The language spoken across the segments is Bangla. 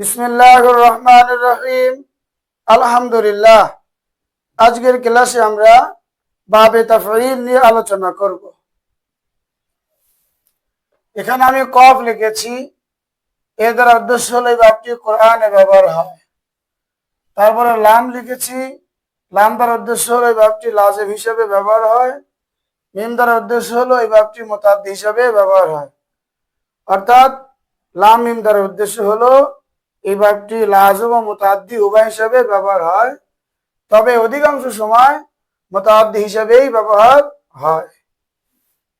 বিসমিল্লাহ রহমান রহিম। আলহামদুলিল্লাহ। আজকের ক্লাসে আমরা বাবে তাফরিল নিয়ে আলোচনা করব। এখানে আমি কফ লিখেছি। এর দ্বারা উদ্দেশ্য হলো এই বাপটি কোরআনে ব্যবহার হয়। তারপরে লাম লিখেছি। লাম দ্বারা উদ্দেশ্য হলো এই বাপটি লাজেব হিসেবে ব্যবহার হয়। মিম দ্বারা উদ্দেশ্য হলো এই বাপটি মোতাদ্দি হিসাবে ব্যবহার হয়। অর্থাৎ লাম মিম দ্বারা উদ্দেশ্য হলো এই বাক্যটি লাজম ও মোতাদ্দি উভয় হিসাবে ব্যবহার হয়। তবে অধিকাংশ সময় মোতাদ্দি হিসাবেই ব্যবহার হয়।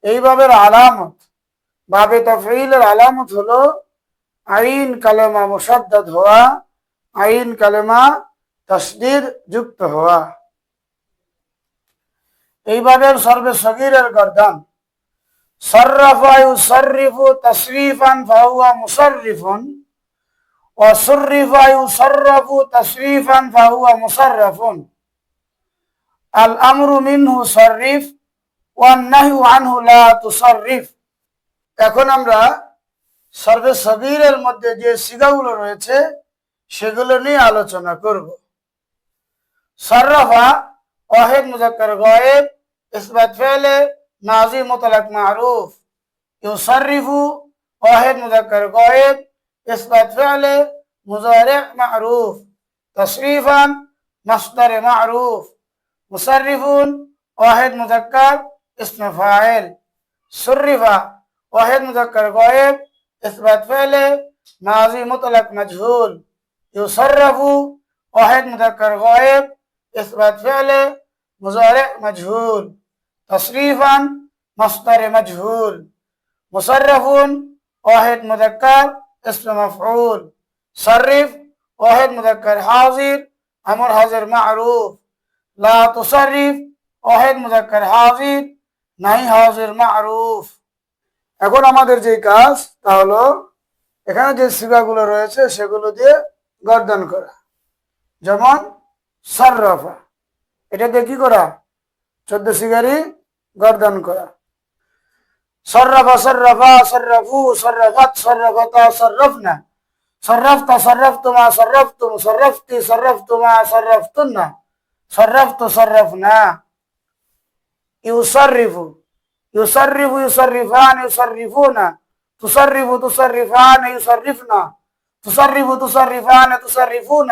এই ভাবের আলামত বাবে তফিলের আলামত হলো আইন কালেমা মুসাদ্দাদ হওয়া, আইন কালেমা তসদির যুক্ত হওয়া। এই ভাবের সর্বে সগিরের গর্দান, সর্রাফা ইউসাররিফু তাসরিফান ফাহুয়া মুসাররিফুন। وصرف يصرف تصريفا فهو مصرف الأمر منه صرف والنهي عنه لا تصرف এখন আমরা সর্বে সগীরের মধ্যে যে সিগাগুলো রয়েছে সেগুলো নিয়ে আলোচনা করব সর্রফা ওয়াহিদ মুজাক্কার গায়েব ইসবাত ফেলে নাজি মুতলাক মারুফ ইউসাররিফু ওয়াহিদ মুজাক্কার গায়েব إثبات فعل مضارع معروف تصريفا مصدر معروف مصرف واحد مذكر اسم فاعل صرف واحد مذكر غائب إثبات فعل ماضي مطلق مجهول يصرف واحد مذكر غائب إثبات فعل مضارع مجهول تصريفا مصدر مجهول مصرف واحد مذكر اسم مفعول সরিফ ওয়াহেদ মুজাক্কার হাজির, আমর হাজির মারুফ। লা তুসারিফ ওয়াহেদ মুজাক্কার হাজির, নাই হাজির মারুফ। এখন আমাদের যে কাজ, তা হলো এখানে যে সিগাগুলো রয়েছে, সেগুলো দিয়ে গর্দন করা। যেমন সররফা দিয়ে কি করা? চোদ্দ সিগারি গর্দন করা। সররফা সররফা সররফু সররফাত সররফতা সররফনা صرفت صرفت ما صرفتم صرفت ما صرفتن. صرفت صرفنا. يصرف يصرف يصرفان يصرفون. تصرف تصرفان يصرفنا. تصرف تصرفان تصرفون.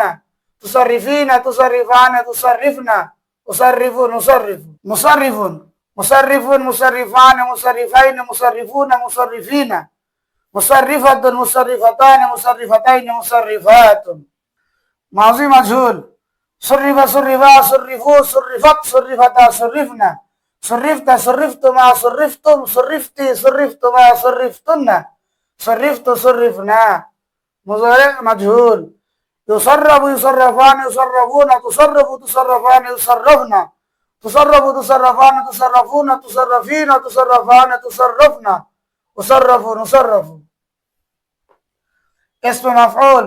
تصرفين تصرفان تصرفنا. أصرف نصرف. مصرف مصرف مصرفان مصرفين مصرفون مصرفين. مصرفة مصرفتان مصرفتين مصرفات. ماضي مجهول. صرف صرفا صرفوا صرفت صرفتا صرفنا. صرفت صرفت ما صرفتم. صرفتي صرفت ما صرفتن. صرفت صرفنا. مضارع مجهول. يصرف يصرفان يصرفون. تصرف تصرفان يصرفنا تصرف تصرفان تصرفون. تصرفين تصرفان تصرفنا مصرف نصرف اسم مفعول.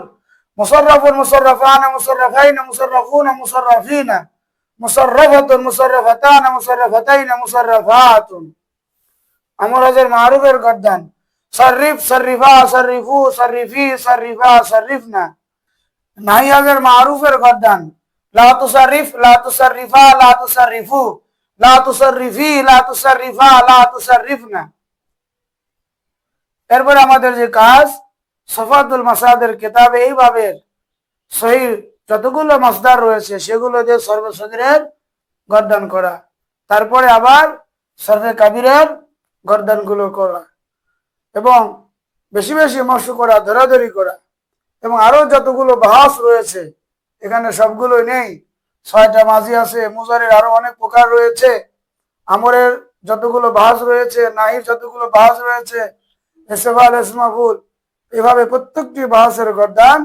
مصرف مصرفان مصرفين مصرفون مصرفين. مصرفة مصرفتان مصرفتين مصرفات. أمر هذا المعروف القدان صرف صرفا صرفوا صرفي صرفا صرفنا. نهي هذا المعروف القدان لا تصرف لا تصرفا لا تصرفوا لا تصرفي لا تصرفا لا تصرفنا. এরপর আমাদের যে কাজ সফাদুল মাসাদের কিতাবে এইভাবে সহি যতগুলো মাসদার রয়েছে, সেগুলো দিয়ে সর্বসগিরের গর্দান করা। তারপরে আবার সর্বে কাবিরের গর্দানগুলো করা এবং বেশি বেশি মশ করা, ধরাধরি করা এবং আরও যতগুলো বাহাস রয়েছে, এখানে সবগুলো নেই। ছয়টা মাঝি আছে, মুজারের আরও অনেক প্রকার রয়েছে। আমরের যতগুলো বাহাস রয়েছে, নাহির যতগুলো বাহাস রয়েছে এভাবে প্রত্যেকটি বাহাসের গরদান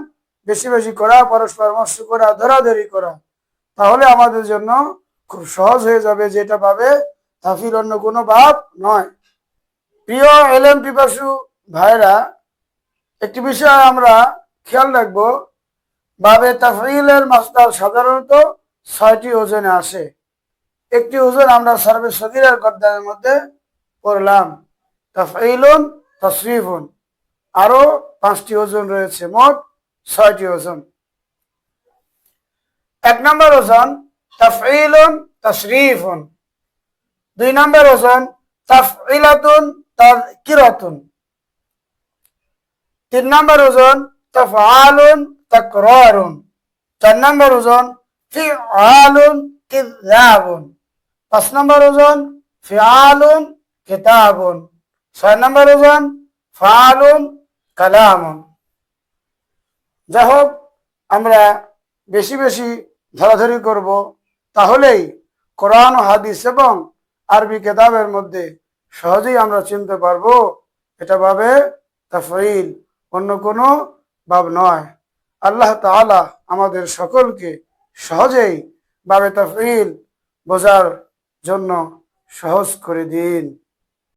বেশি বেশি করা, পরস্পর মস্য করা, ধরাধরি করা, তাহলে আমাদের জন্য খুব সহজ হয়ে যাবে যেটা পাবে তাফির অন্য কোনো ভাব নয়। প্রিয় এল এলএম পিপাসু ভাইরা, একটি বিষয় আমরা খেয়াল রাখব। বাবে তাফিলের মাস্টার সাধারণত ছয়টি ওজনে আসে। একটি ওজন আমরা সর্বে সগিরের গদ্দানের মধ্যে পড়লাম। তাফিলুন তশরিফুন আরও পাঁচটি ওজন রয়েছে, মোট ছয়টি ওজন। এক নম্বর ওজন, তাফঈলুন তাশরীফুন। দুই নম্বর ওজন, তাফঈলাতুন তাযকিরাতুন। তিন নম্বর ওজন, তাফআলুন তাকরারুন। চার নম্বর ওজন, ফিআলুন কিযাবুন পাঁচ নম্বর ওজন, ফিআলুন কিতাবুন। ছয় নম্বর ওজন ফাআলুন কালামুন। যাই হোক আমরা বেশি বেশি ধরাধরি করব, তাহলেই কোরআন হাদিস এবং আরবি কেতাবের মধ্যে সহজেই আমরা চিনতে পারব, এটা ভাবে তাফাইল অন্য কোনো ভাব নয়। আল্লাহ তাআলা আমাদের সকলকে সহজেই বাবে তাফিল বোঝার জন্য সহজ করে দিন।